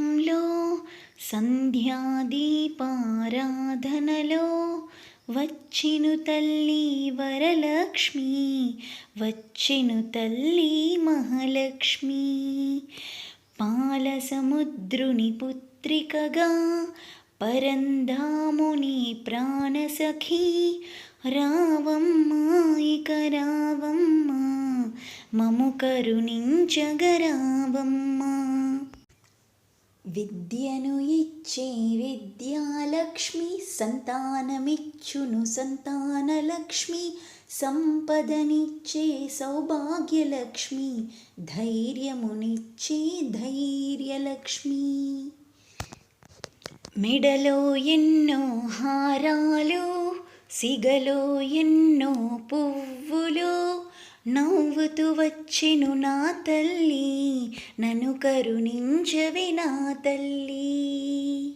సాయంకాల సంధ్యాదీపారాధనలో వచ్చిను తల్లి వరలక్ష్మి వచ్చిను తల్లి మహాలక్ష్మి. పాల సముద్రుని పుత్రికగా పరంధాముని ప్రాణసఖి రావమ్మా ఇక రావమ్మా మము కరుణించగరావమ్మా విద్యను ఇచ్చే విద్యాలక్ష్మి సంతానమిచ్చును సంతానలక్ష్మి సంపదనిచ్చే సౌభాగ్యలక్ష్మి ధైర్యమునిచ్చే ధైర్యలక్ష్మి. మెడలో ఎన్నో హారాలు సిగలో ఎన్నో పువ్వులు నవ్వుతూ వచ్చెను నా తల్లి నన్ను కరుణించవి నా తల్లి.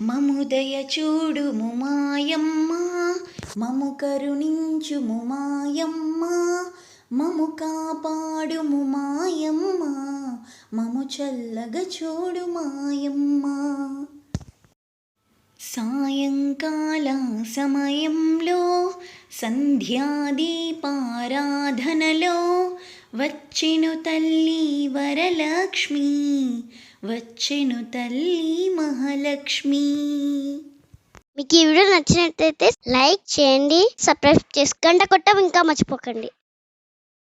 మముదయ చూడుము మాయమ్మ మము కరుణించుము మాయమ్మ మము కాపాడుము మాయమ్మ మము చల్లగా చూడు మాయమ్మ. సాయంకాల సమయంలో సంధ్యాదీపారాధనలో వచ్చెను తల్లి వరలక్ష్మి వచ్చెను తల్లి మహాలక్ష్మి. మీకు ఈ వీడియో నచ్చినట్లయితే లైక్ చేయండి సబ్స్క్రైబ్ చేసి గంట కొట్టం ఇంకా మర్చిపోకండి.